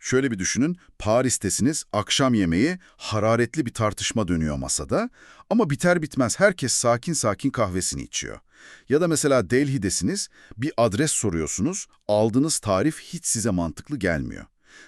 Şöyle bir düşünün, Paris'tesiniz, akşam yemeği, hararetli bir tartışma dönüyor masada ama biter bitmez herkes sakin sakin kahvesini içiyor. Ya da mesela Delhi'desiniz, bir adres soruyorsunuz, aldığınız tarif hiç size mantıklı gelmiyor.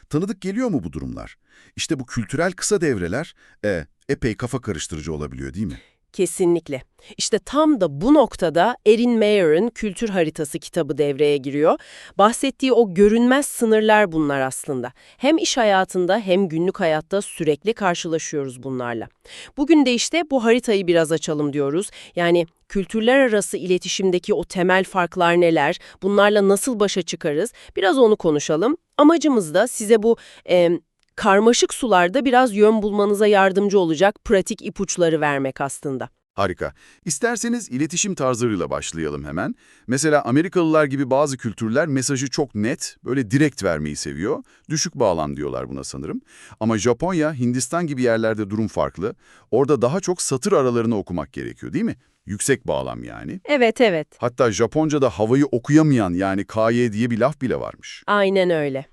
Tanıdık geliyor mu bu durumlar? İşte bu kültürel kısa devreler e, epey kafa karıştırıcı olabiliyor değil mi? Kesinlikle. İşte tam da bu noktada Erin Meyer'ın Kültür Haritası kitabı devreye giriyor. Bahsettiği o görünmez sınırlar bunlar aslında. Hem iş hayatında hem günlük hayatta sürekli karşılaşıyoruz bunlarla. Bugün de işte bu haritayı biraz açalım diyoruz. Yani kültürler arası iletişimdeki o temel farklar neler, bunlarla nasıl başa çıkarız biraz onu konuşalım. Amacımız da size bu... em, karmaşık sularda biraz yön bulmanıza yardımcı olacak pratik ipuçları vermek aslında. Harika. İsterseniz iletişim tarzlarıyla başlayalım hemen. Mesela Amerikalılar gibi bazı kültürler mesajı çok net, böyle direkt vermeyi seviyor. Düşük bağlam diyorlar buna sanırım. Ama Japonya, Hindistan gibi yerlerde durum farklı. Orada daha çok satır aralarını okumak gerekiyor değil mi? Yüksek bağlam yani. Evet evet, Hatta Japonca'da havayı okuyamayan yani KY diye bir laf bile varmış. aynen öyle.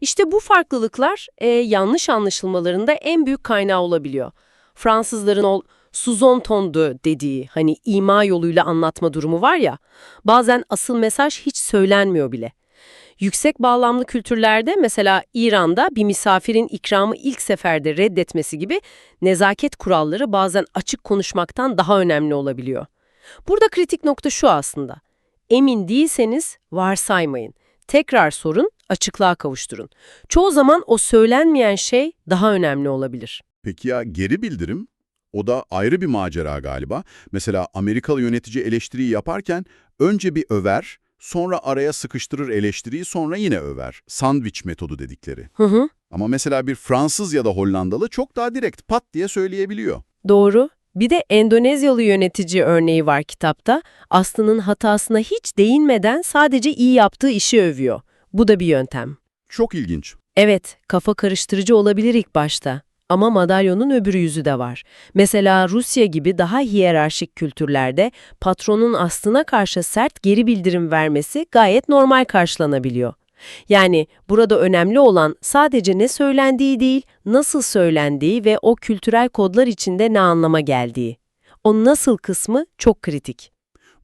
İşte bu farklılıklar e, yanlış anlaşılmalarında en büyük kaynağı olabiliyor. Fransızların o sous-entendu dediği hani ima yoluyla anlatma durumu var ya, bazen asıl mesaj hiç söylenmiyor bile. Yüksek bağlamlı kültürlerde mesela İran'da bir misafirin ikramı ilk seferde reddetmesi gibi nezaket kuralları bazen açık konuşmaktan daha önemli olabiliyor. Burada kritik nokta şu aslında. Emin değilseniz varsaymayın. Tekrar sorun, açıklığa kavuşturun. Çoğu zaman o söylenmeyen şey daha önemli olabilir. Peki ya geri bildirim? O da ayrı bir macera galiba. Mesela Amerikalı yönetici eleştiriyi yaparken önce bir över, sonra araya sıkıştırır eleştiriyi, sonra yine över. Sandviç metodu dedikleri. Hı hı. Ama mesela bir Fransız ya da Hollandalı çok daha direkt pat diye söyleyebiliyor. Doğru. Bir de Endonezyalı yönetici örneği var kitapta. Aslı'nın hatasına hiç değinmeden sadece iyi yaptığı işi övüyor. Bu da bir yöntem. Çok ilginç. Evet, kafa karıştırıcı olabilir ilk başta. Ama madalyonun öbür yüzü de var. Mesela Rusya gibi daha hiyerarşik kültürlerde patronun aslına karşı sert geri bildirim vermesi gayet normal karşılanabiliyor. Yani burada önemli olan sadece ne söylendiği değil, nasıl söylendiği ve o kültürel kodlar içinde ne anlama geldiği. O nasıl kısmı çok kritik.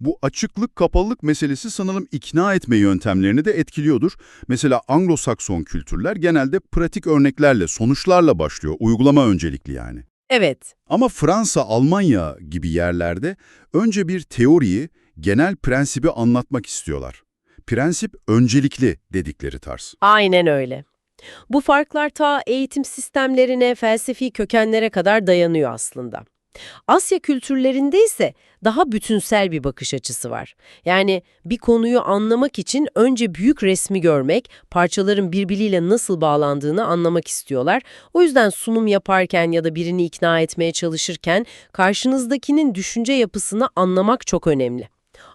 Bu açıklık kapalılık meselesi sanırım ikna etme yöntemlerini de etkiliyordur. Mesela Anglo-Sakson kültürler genelde pratik örneklerle, sonuçlarla başlıyor. Uygulama öncelikli yani. Evet, Ama Fransa, Almanya gibi yerlerde önce bir teoriyi, genel prensibi anlatmak istiyorlar. Prensip öncelikli dedikleri tarz. aynen öyle. Bu farklar ta eğitim sistemlerine, felsefi kökenlere kadar dayanıyor aslında. Asya kültürlerinde ise daha bütünsel bir bakış açısı var. Yani bir konuyu anlamak için önce büyük resmi görmek, parçaların birbiriyle nasıl bağlandığını anlamak istiyorlar. O yüzden sunum yaparken ya da birini ikna etmeye çalışırken karşınızdakinin düşünce yapısını anlamak çok önemli.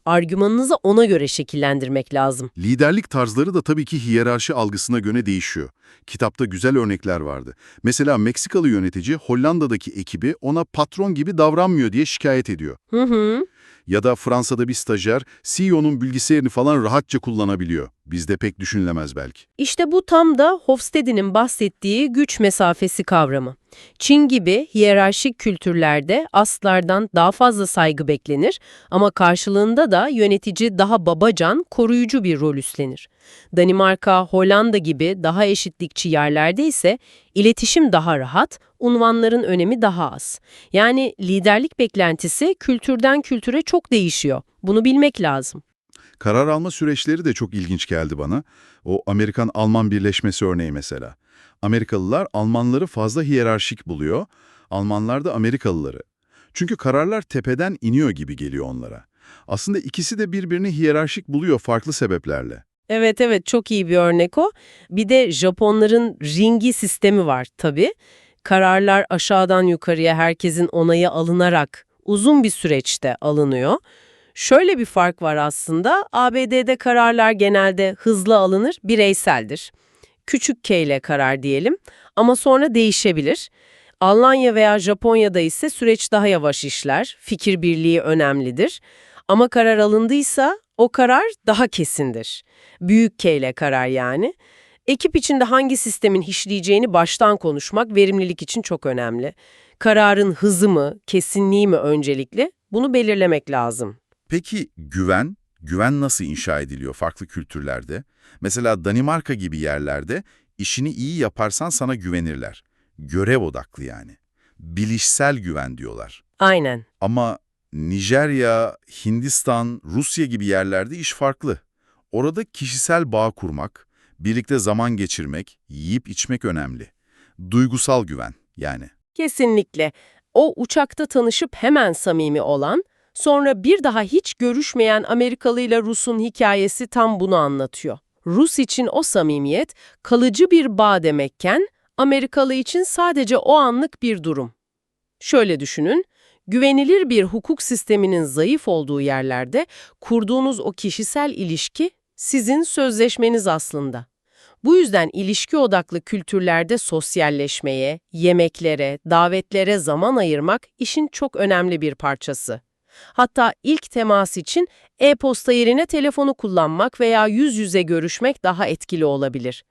Argümanınızı ona göre şekillendirmek lazım. Liderlik tarzları da tabii ki hiyerarşi algısına göre değişiyor. Kitapta güzel örnekler vardı. Mesela Meksikalı yönetici Hollanda'daki ekibi ona patron gibi davranmıyor diye şikayet ediyor. Hı hı. Ya da Fransa'da bir stajyer CEO'nun bilgisayarını falan rahatça kullanabiliyor. Bizde pek düşünülemez belki. İşte bu tam da Hofstede'nin bahsettiği güç mesafesi kavramı. Çin gibi hiyerarşik kültürlerde aslardan daha fazla saygı beklenir ama karşılığında da yönetici daha babacan, koruyucu bir rol üstlenir. Danimarka, Hollanda gibi daha eşitlikçi yerlerde ise iletişim daha rahat, unvanların önemi daha az. Yani liderlik beklentisi kültürden kültüre çok değişiyor. Bunu bilmek lazım. Karar alma süreçleri de çok ilginç geldi bana. O Amerikan-Alman birleşmesi örneği mesela. Amerikalılar Almanları fazla hiyerarşik buluyor, Almanlar da Amerikalıları. Çünkü kararlar tepeden iniyor gibi geliyor onlara. Aslında ikisi de birbirini hiyerarşik buluyor farklı sebeplerle. Evet evet çok iyi bir örnek o. Bir de Japonların ringi sistemi var tabii. Kararlar aşağıdan yukarıya herkesin onayı alınarak uzun bir süreçte alınıyor. Şöyle bir fark var aslında. ABD'de kararlar genelde hızlı alınır, bireyseldir. Küçük K ile karar diyelim ama sonra değişebilir. Almanya veya Japonya'da ise süreç daha yavaş işler, fikir birliği önemlidir. Ama karar alındıysa o karar daha kesindir. Büyük K ile karar yani. Ekip içinde hangi sistemin işleyeceğini baştan konuşmak verimlilik için çok önemli. Kararın hızı mı, kesinliği mi öncelikli? Bunu belirlemek lazım. Peki güven? Güven nasıl inşa ediliyor farklı kültürlerde? Mesela Danimarka gibi yerlerde işini iyi yaparsan sana güvenirler. Görev odaklı yani. Bilişsel güven diyorlar. Aynen. Ama Nijerya, Hindistan, Rusya gibi yerlerde iş farklı. Orada kişisel bağ kurmak, birlikte zaman geçirmek, yiyip içmek önemli. Duygusal güven yani. Kesinlikle. O uçakta tanışıp hemen samimi olan, sonra bir daha hiç görüşmeyen Amerikalı ile Rus'un hikayesi tam bunu anlatıyor. Rus için o samimiyet kalıcı bir bağ demekken, Amerikalı için sadece o anlık bir durum. Şöyle düşünün, güvenilir bir hukuk sisteminin zayıf olduğu yerlerde kurduğunuz o kişisel ilişki sizin sözleşmeniz aslında. Bu yüzden ilişki odaklı kültürlerde sosyalleşmeye, yemeklere, davetlere zaman ayırmak işin çok önemli bir parçası. Hatta ilk temas için e-posta yerine telefonu kullanmak veya yüz yüze görüşmek daha etkili olabilir.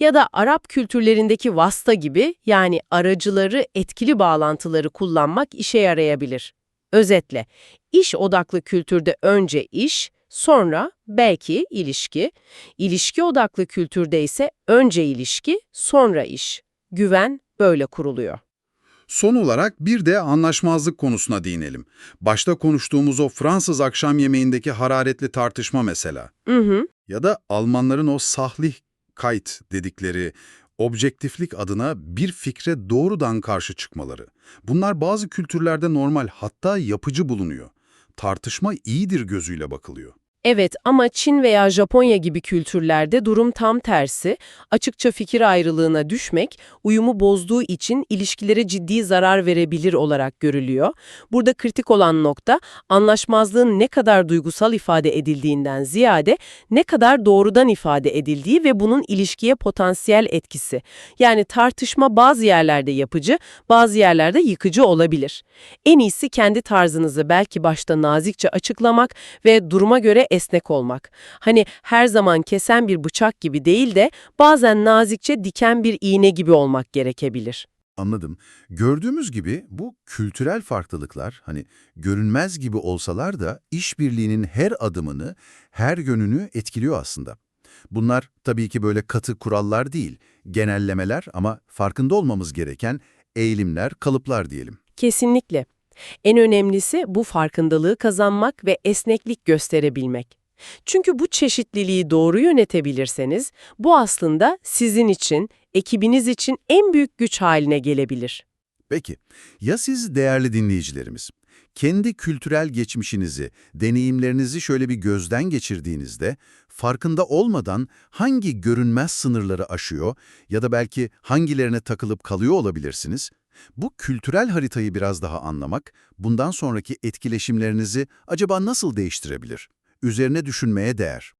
Ya da Arap kültürlerindeki vasta gibi yani aracıları, etkili bağlantıları kullanmak işe yarayabilir. Özetle, iş odaklı kültürde önce iş, sonra belki ilişki, ilişki odaklı kültürde ise önce ilişki, sonra iş. Güven böyle kuruluyor. Son olarak bir de anlaşmazlık konusuna değinelim. Başta konuştuğumuz o Fransız akşam yemeğindeki hararetli tartışma mesela. Hı hı. Ya da Almanların o sahlich kayt dedikleri objektiflik adına bir fikre doğrudan karşı çıkmaları. Bunlar bazı kültürlerde normal hatta yapıcı bulunuyor. Tartışma iyidir gözüyle bakılıyor. Evet ama Çin veya Japonya gibi kültürlerde durum tam tersi. Açıkça fikir ayrılığına düşmek, uyumu bozduğu için ilişkilere ciddi zarar verebilir olarak görülüyor. Burada kritik olan nokta, anlaşmazlığın ne kadar duygusal ifade edildiğinden ziyade ne kadar doğrudan ifade edildiği ve bunun ilişkiye potansiyel etkisi. Yani tartışma bazı yerlerde yapıcı, bazı yerlerde yıkıcı olabilir. En iyisi kendi tarzınızı belki başta nazikçe açıklamak ve duruma göre esnek olmak. Hani her zaman kesen bir bıçak gibi değil de bazen nazikçe diken bir iğne gibi olmak gerekebilir. Anladım. Gördüğümüz gibi bu kültürel farklılıklar hani görünmez gibi olsalar da işbirliğinin her adımını, her yönünü etkiliyor aslında. Bunlar tabii ki böyle katı kurallar değil, genellemeler ama farkında olmamız gereken eğilimler, kalıplar diyelim. Kesinlikle. En önemlisi bu farkındalığı kazanmak ve esneklik gösterebilmek. Çünkü bu çeşitliliği doğru yönetebilirseniz bu aslında sizin için, ekibiniz için en büyük güç haline gelebilir. Peki, ya siz değerli dinleyicilerimiz, kendi kültürel geçmişinizi, deneyimlerinizi şöyle bir gözden geçirdiğinizde, farkında olmadan hangi görünmez sınırları aşıyor ya da belki hangilerine takılıp kalıyor olabilirsiniz? Bu kültürel haritayı biraz daha anlamak, bundan sonraki etkileşimlerinizi acaba nasıl değiştirebilir? Üzerine düşünmeye değer.